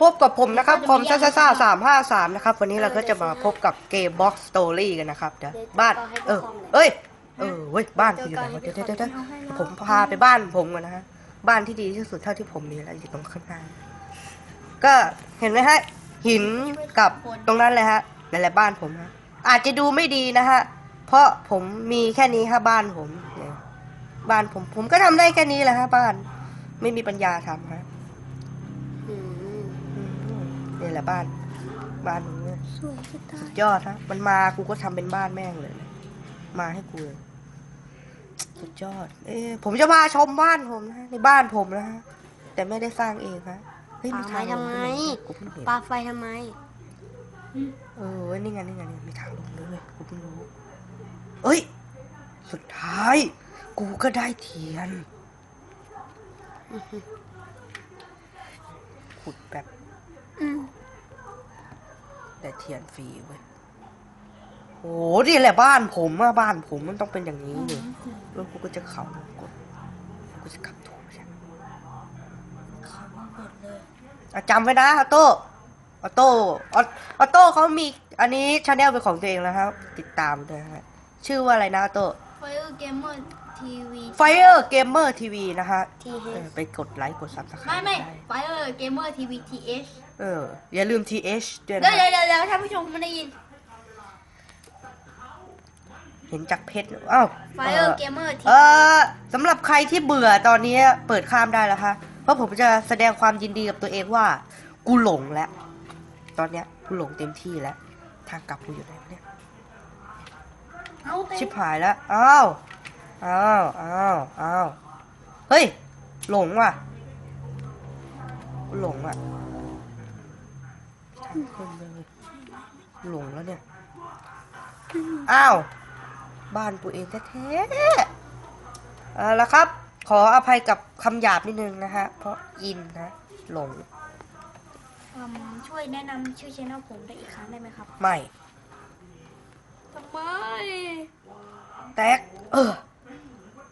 พบกับผมนะครับคอมซ่าซ่าซ่าสามห้าสามนะครับ วันนี้เราก็จะมาพบกับเกมบ็อกสตอรี่กันนะครับเดี๋ยวบ้าน เออเอ้ย เออเว้ยบ้านกูอยู่ไหนวะเดี๋ยวเดี๋ยวเดี๋ยวเดี๋ยวผมพาไปบ้านผมก่อนนะฮะบ้านที่ดีที่สุดเท่าที่ผมมีแล้วอยู่ตรงข้างหน้าก็เห็นไหมฮะ หินกับตรงนั้นเลยฮะนั่นแหละบ้านผมฮะอาจจะดูไม่ดีนะฮะเพราะผมมีแค่นี้ฮะบ้านผมเนี่ยบ้านผมผมก็ทำได้แค่นี้แหละฮะบ้าน ไม่มีปัญญาทำฮะอืมอืม นี่แหละบ้าน บ้านผมเนี่ยสวยจะตาสุยดยอดฮะ มันมากูก็ทำเป็นบ้านแม่งเลย มาให้กูเลยสุดยอด เอ้ผมจะมาชมบ้านผมนะในบ้านผมนะฮะ แต่ไม่ได้สร้างเองฮะ เฮ้ยปามีไฟทางลทำงไมด้วยเหรอกูเพิ่งเห็น ปาไฟทำไม เออเว้ยนี่ไงนี่ไงนี่มีทางลงด้วยเวยกูเพิ่งรู้ เอ้ย สุดท้าย กูก็ได้เทียน ขุดแบบอืม แต่เทียนฟรีเว้ยโอ้นี่แหละบ้านผมอะบ้านผมมันต้องเป็นอย่างนี้เลยแล้วกูก็จะเขากดกูจะขับถูกใช่ไหมอะจำไว้นะออโต้ออโต้ออออโต้เขามี อันนี้ชาแนลเป็นของตัวเองแล้วครับ ติดตามด้วยฮะชื่อว่าอะไรนะออโต้ไฟเออร์เกมเมอร์ ทีวี Fire Gamer TV นะฮะทีเฮเออไปกดไลค์กดซับสไครต์ไม่ไม่ได้ไฟเออร์เกมเมอร์ทีวีทีเอชเออ อย่าลืม TH ด้วยเดี๋ยวนะเดี๋ยวเดี๋ยวท่านผู้ชมไม่ได้ยินเห็นจากเพชรอ้าวไฟเออร์เกมเมอร์ทีเออสำหรับใครที่เบื่อตอนนี้เปิดข้ามได้แล้วค่ะเพราะผมจะแสดงความยินดีกับตัวเองว่า กูหลงแล้ว ตอนเนี้ยกูหลงเต็มที่แล้ว ทางกลับกูอยู่ไหนวะเนี่ย เอาไปชิบหายแล้ว อ้าว อ้าวอ้าวอ้าวเฮ้ย หลงว่ะกูหลงอะทางขึ้นเลยหลงแล้วเนี่ย อ้าว บ้านตัวเองแท้ๆเอาละครับ ขออภัยกับคำหยาบนิดนึงนะฮะ เพราะอินนะ หลง อืมช่วยแนะนำชื่อช anel ผมได้อีกครั้งได้ไหมครับ ไม่ ทำไม แตก เออ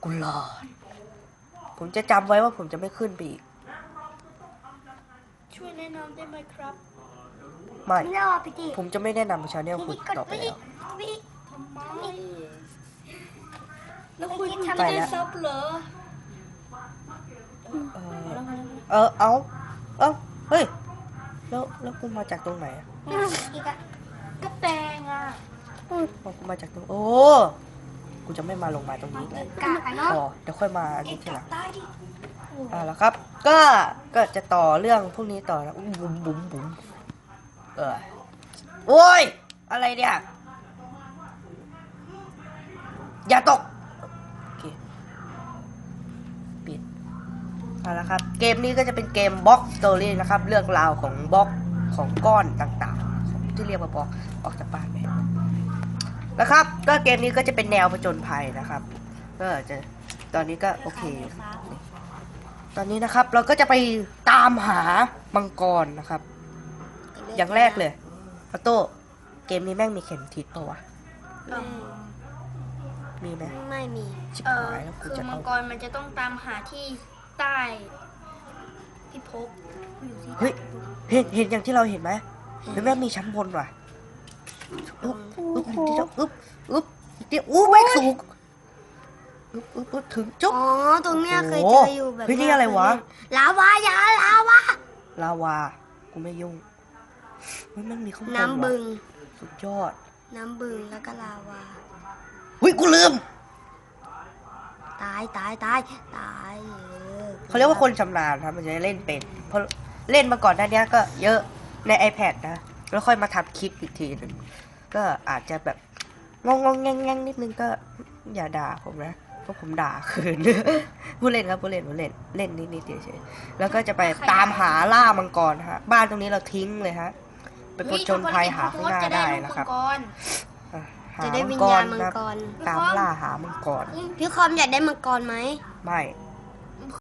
กูรอดผมจะจำไว้ว่าผมจะไม่ขึ้นไปอีก ช่วยแนะนำได้ไหมครับไม่ ไม่รอพี่ดิผมจะไม่แนะนำชาแนลพี่คุดิณกดต่อไปพี่ดิแล้ว พี่ดิทำไมแล้วคุณไม่คิดทำจะไปได้แล้ว ซับเหรอเออเออเอา เอาเฮ้ย แล้วแล้วกูมาจากตรงไหนอะอืมอีกอะก็แตงอะอืมอ๋อกูมาจากตรง โอ้ กูจะไม่มาลงมาตรงนี้เลยกะเนาะพอเดี๋ยวค่อยมาอันเอ็นี้กทีหลังตายดิอ่าแล้วครับ ก็ก็จะต่อเรื่องพวกนี้ต่อนะอุ้มบุ๋มบุ๋มบุ๋มเออโอ้ยอะไรเนี่ยอย่าตกโอเคปิดเอาละครับ เกมนี้ก็จะเป็นเกมบล็อกสตอรี่นะครับ เรื่องราวของบล็อกของก้อนต่างๆ ที่เรียกว่าบล็อกออกจากบ้านไป นะครับ ก็เกมนี้ก็จะเป็นแนวผจญภัยนะครับ ก็จะตอนนี้ก็โอเคอยู่ตอนนี้นะครับเราก็จะไปตามหามังกรนะครับ อย่างแรกเลยออโต้เกมนี้แม่งมีเข็มทิศปะวะอืมมีไหมไม่มีชิบเออหายแล้วกูคือจะมัเอางกรมันจะต้องตามหาที่ใต้พิภพอยู่ที่เฮ้ยเห็นเห็นอย่างที่เราเห็นไหมหรือแม่งมีชั้นบนว่ะ อึ๊บอึ๊บอีกทีเดียวอึ๊บอึ๊บอีกทีอู้แม่งสูงอึ๊บอึ๊บอึ๊บถึงจุ๊บ อ๋อ ตรงเนี้ยเคยเจออยู่แบบเฮ้ยนี่อะไรวะ ลาวาอย่าลาวา ลาวา กูไม่ยุ่งเฮ้ยมันมีข้างบนน้ำบึว่ะงสุดยอดน้ำบึงแล้วก็ลาวา เฮ้ยกูลืมตายตายตายตายออเขาเรียกว่าคนชำนาญครับมันจะเล่นเป็นเพราะเล่นมาก่อนหน้านี้ก็เยอะใน iPad นะ แล้วค่อยมาทำคลิปอีกทีหนึ่งก็อาจจะแบบงงงๆแงงๆนิดนึงก็อย่าด่าผมนะเพราะผมด่าคืนผู้เล่นครับผู้เล่นผู้เล่นเล่นนิดนิดๆเฉยๆแล้วก็จะไปตามหาล่ามังกรฮะ บ้านตรงนี้เราทิ้งเลยฮะไปผจญภัยหาข้างหน้าได้นะครับมังกรอะหาจะได้มัวิงญกญารณมังครับกรตามล่าหามังกรพี่คอมอยากได้มังกรไหมไม่